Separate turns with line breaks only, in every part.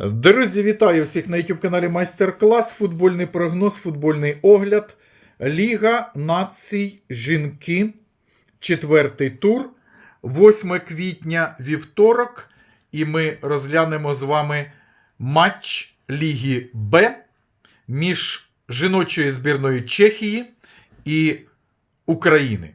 Друзі, вітаю всіх на YouTube каналі Майстер-клас, футбольний прогноз, футбольний огляд. Ліга націй жінки. Четвертий тур. 8 квітня вівторок. І ми розглянемо з вами матч Ліги Б між жіночою збірною Чехії і України.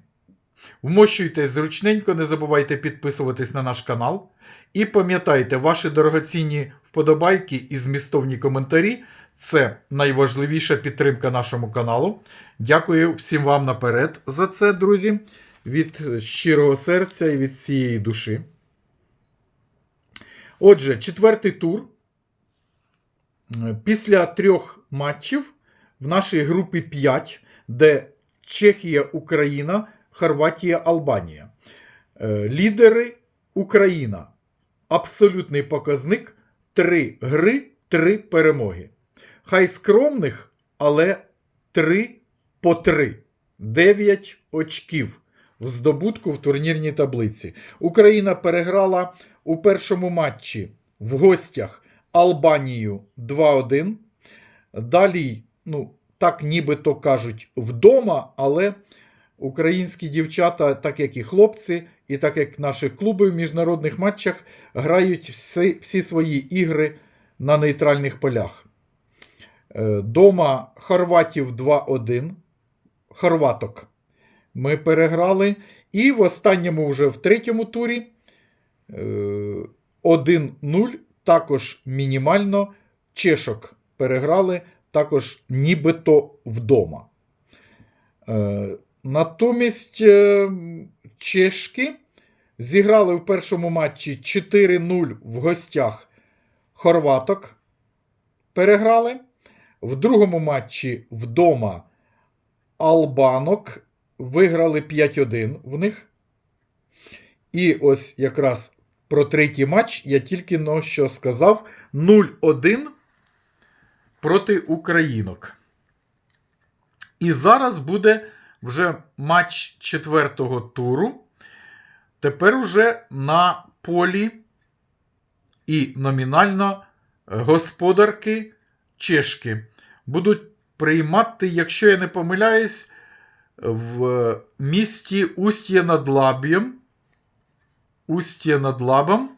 Вмощуйтесь зручненько, не забувайте підписуватись на наш канал. І пам'ятайте, ваші дорогоцінні вподобайки і змістовні коментарі це найважливіша підтримка нашому каналу. Дякую всім вам наперед за це, друзі, від щирого серця і від всієї душі. Отже, четвертий тур. Після трьох матчів в нашій групі 5, де Чехія, Україна, Хорватія, Албанія. Е, Лідери Україна. Абсолютний показник 3 гри, 3 перемоги. Хай скромних, але 3 по 3. 9 очків в здобутку в турнірній таблиці. Україна переграла у першому матчі в гостях Албанію 2-1. Далі, ну, так нібито кажуть, вдома, але українські дівчата, так як і хлопці, і так як наші клуби в міжнародних матчах, грають всі, всі свої ігри на нейтральних полях. Е, Дома Хорватів 2-1. Хорваток ми переграли. І в останньому, вже в третьому турі, е, 1-0. Також мінімально чешок переграли, також нібито вдома. Е, Натомість е, чешки зіграли в першому матчі 4-0 в гостях хорваток. Переграли. В другому матчі вдома албанок виграли 5-1 в них. І ось якраз про третій матч я тільки но що сказав: 0-1 проти українок. І зараз буде вже матч четвертого туру. Тепер уже на полі і номінально господарки чешки будуть приймати, якщо я не помиляюсь, в місті Устє над Лаб'єм. Устє над Лабом.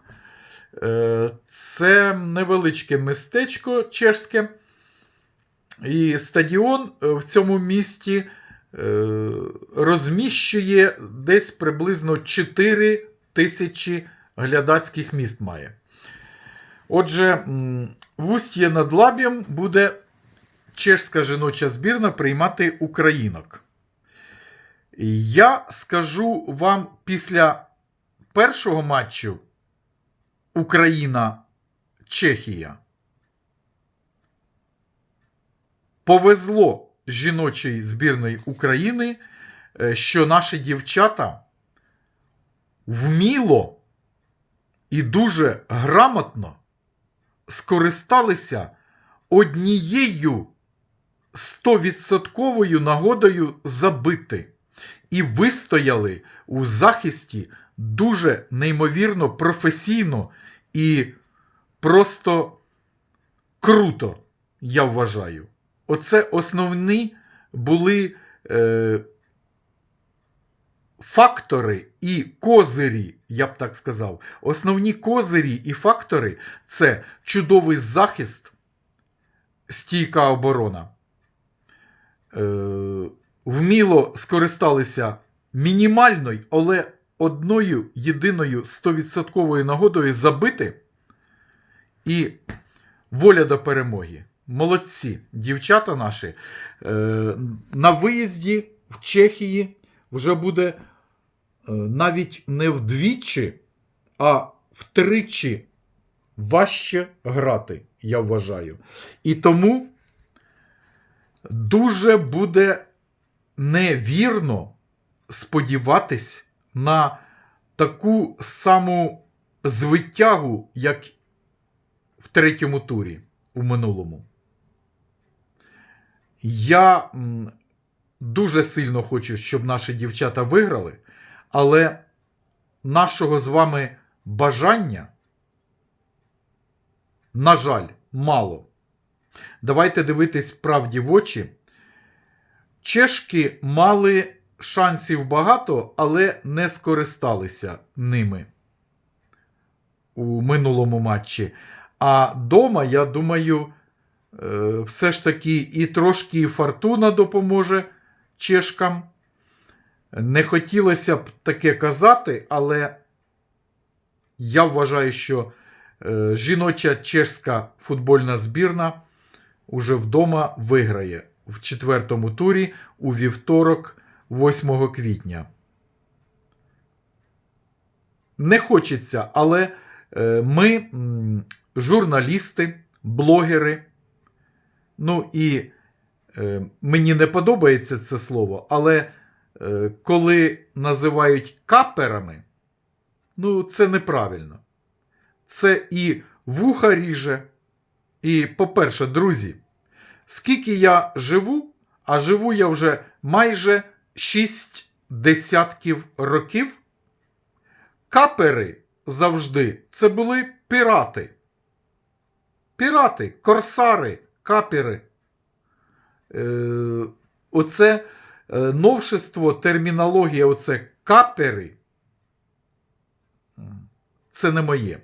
Е, Це невеличке містечко чешське. І стадіон в цьому місті е, розміщує десь приблизно 4 тисячі глядацьких міст має. Отже, в Уст'є над Лаб'єм буде чешська жіноча збірна приймати українок. Я скажу вам після першого матчу Україна-Чехія. Повезло жіночої збірної України, е, що наші дівчата вміло і дуже грамотно скористалися однією стовідсотковою нагодою забити і вистояли у захисті дуже неймовірно професійно і просто круто, я вважаю. Оце основні були е, фактори і козирі, я б так сказав. Основні козирі і фактори це чудовий захист, стійка оборона. Е, вміло скористалися мінімальною, але одною єдиною 100% нагодою забити і воля до перемоги. Молодці, дівчата наші. Е, на виїзді в Чехії вже буде е, навіть не вдвічі, а втричі важче грати, я вважаю. І тому дуже буде невірно сподіватись на таку саму звитягу, як в третьому турі у минулому. Я дуже сильно хочу, щоб наші дівчата виграли, але нашого з вами бажання На жаль, мало. Давайте дивитись правді в очі. Чешки мали шансів багато, але не скористалися ними у минулому матчі. А дома, я думаю, все ж таки і трошки фортуна допоможе чешкам. Не хотілося б таке казати, але я вважаю, що е, жіноча чешська футбольна збірна уже вдома виграє в четвертому турі у вівторок, 8 квітня. Не хочеться, але е, ми, журналісти, блогери, ну і е, мені не подобається це слово, але е, коли називають каперами, ну це неправильно. Це і вуха ріже. І, по-перше, друзі, скільки я живу, а живу я вже майже 6 десятків років, капери завжди це були пірати. Пірати, корсари, капери. Е, оце е, новшество, термінологія, оце капери. Це не моє.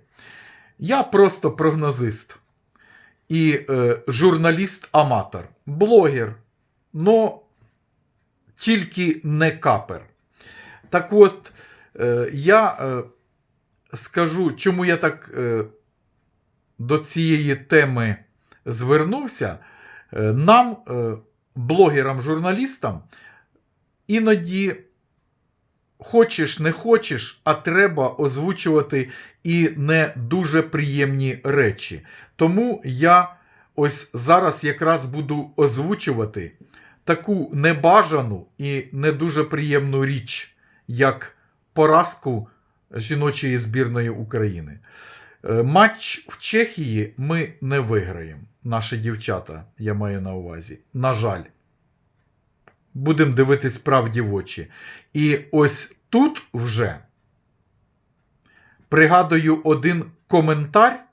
Я просто прогнозист і е, журналіст-аматор, блогер, но тільки не капер. Так от, я скажу, чому я так до цієї теми звернувся. Е, нам, е, блогерам-журналістам, іноді. Хочеш, не хочеш, а треба озвучувати і не дуже приємні речі. Тому я ось зараз якраз буду озвучувати таку небажану і не дуже приємну річ, як поразку жіночої збірної України. Е, Матч в Чехії ми не виграємо. Наші дівчата, я маю на увазі. На жаль. Будемо дивитись правді в очі. І ось тут вже пригадую один коментар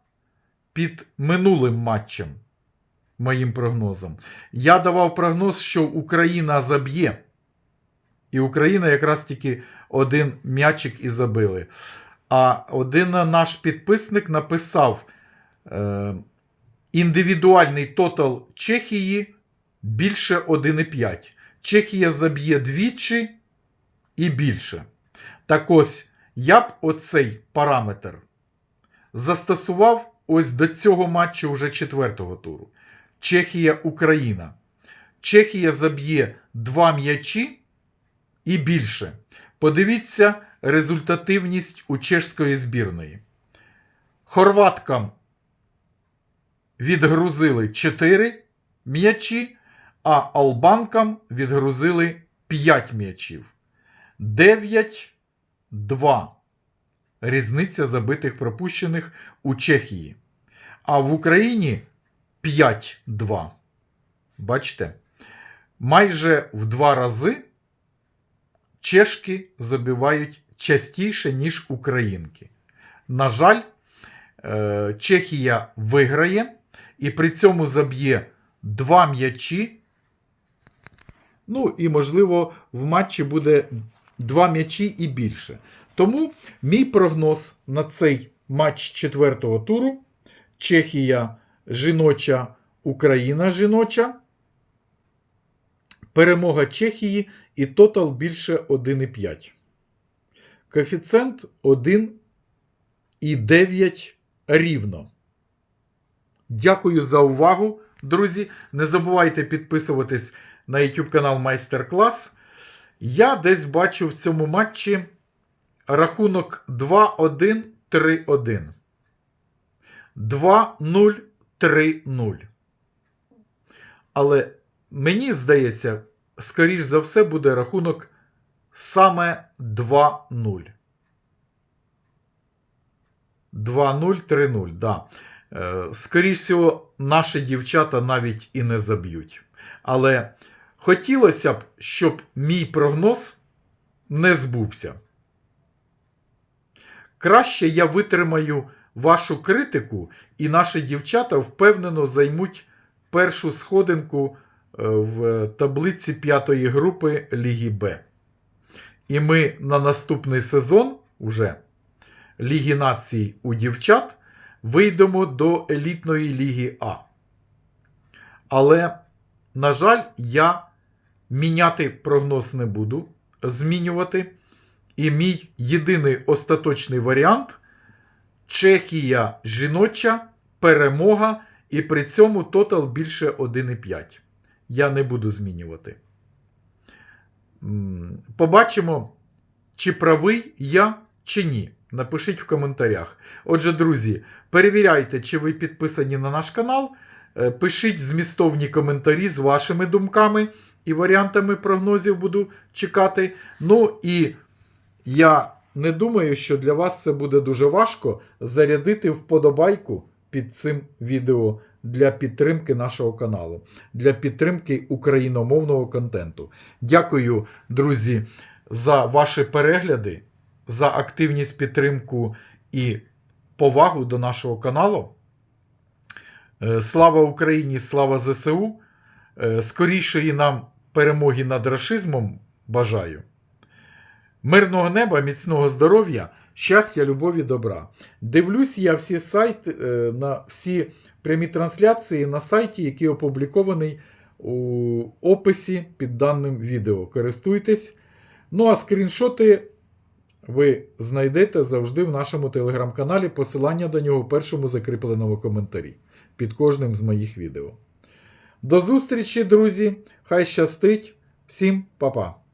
під минулим матчем, моїм прогнозом. Я давав прогноз, що Україна заб'є. І Україна якраз тільки один м'ячик і забили. А один наш підписник написав: е, індивідуальний тотал Чехії більше 1,5. Чехія заб'є двічі і більше. Так ось, я б оцей параметр застосував ось до цього матчу вже четвертого туру. Чехія-Україна. Чехія заб'є два м'ячі і більше. Подивіться результативність у чешської збірної. Хорваткам відгрузили 4 м'ячі, а албанкам відгрузили 5 м'ячів. 9-2. Різниця забитих пропущених у Чехії. А в Україні 5-2. Бачите? Майже в два рази чешки забивають частіше, ніж українки. На жаль, е, Чехія виграє і при цьому заб'є два м'ячі. Ну, і, можливо, в матчі буде два м'ячі і більше. Тому мій прогноз на цей матч четвертого туру: Чехія жіноча, Україна жіноча. Перемога Чехії і тотал більше 1,5. Коефіцієнт 1,9 рівно. Дякую за увагу, друзі. Не забувайте підписуватись на YouTube канал Майстер Клас. Я десь бачу в цьому матчі рахунок 2-1-3-1. 2-0-3-0. Але мені здається, скоріш за все, буде рахунок саме 2-0. 2-0-3-0, да. Е, Скоріше всього, наші дівчата навіть і не заб'ють. Але хотілося б, щоб мій прогноз не збувся. Краще я витримаю вашу критику, і наші дівчата впевнено займуть першу сходинку е, в таблиці п'ятої групи Ліги Б. І ми на наступний сезон уже Ліги націй у дівчат вийдемо до елітної Ліги А. Але, на жаль, я міняти прогноз не буду, змінювати. І мій єдиний остаточний варіант Чехія жіноча, перемога, і при цьому тотал більше 1,5. Я не буду змінювати. Побачимо, чи правий я, чи ні. Напишіть в коментарях. Отже, друзі, перевіряйте, чи ви підписані на наш канал. Е, Пишіть змістовні коментарі з вашими думками і варіантами прогнозів буду чекати. Ну і я не думаю, що для вас це буде дуже важко зарядити вподобайку під цим відео для підтримки нашого каналу, для підтримки україномовного контенту. Дякую, друзі, за ваші перегляди, за активність, підтримку і повагу до нашого каналу. Е, Слава Україні, слава ЗСУ. Е, Скорішої нам перемоги над рашизмом бажаю. Мирного неба, міцного здоров'я, щастя, любові, добра. Дивлюсь я всі сайти, е, на всі прямі трансляції на сайті, який опублікований у описі під даним відео. Користуйтесь. Ну а скріншоти ви знайдете завжди в нашому телеграм-каналі. Посилання до нього в першому закріпленому коментарі під кожним з моїх відео. До зустрічі, друзі! Хай щастить! Всім па-па!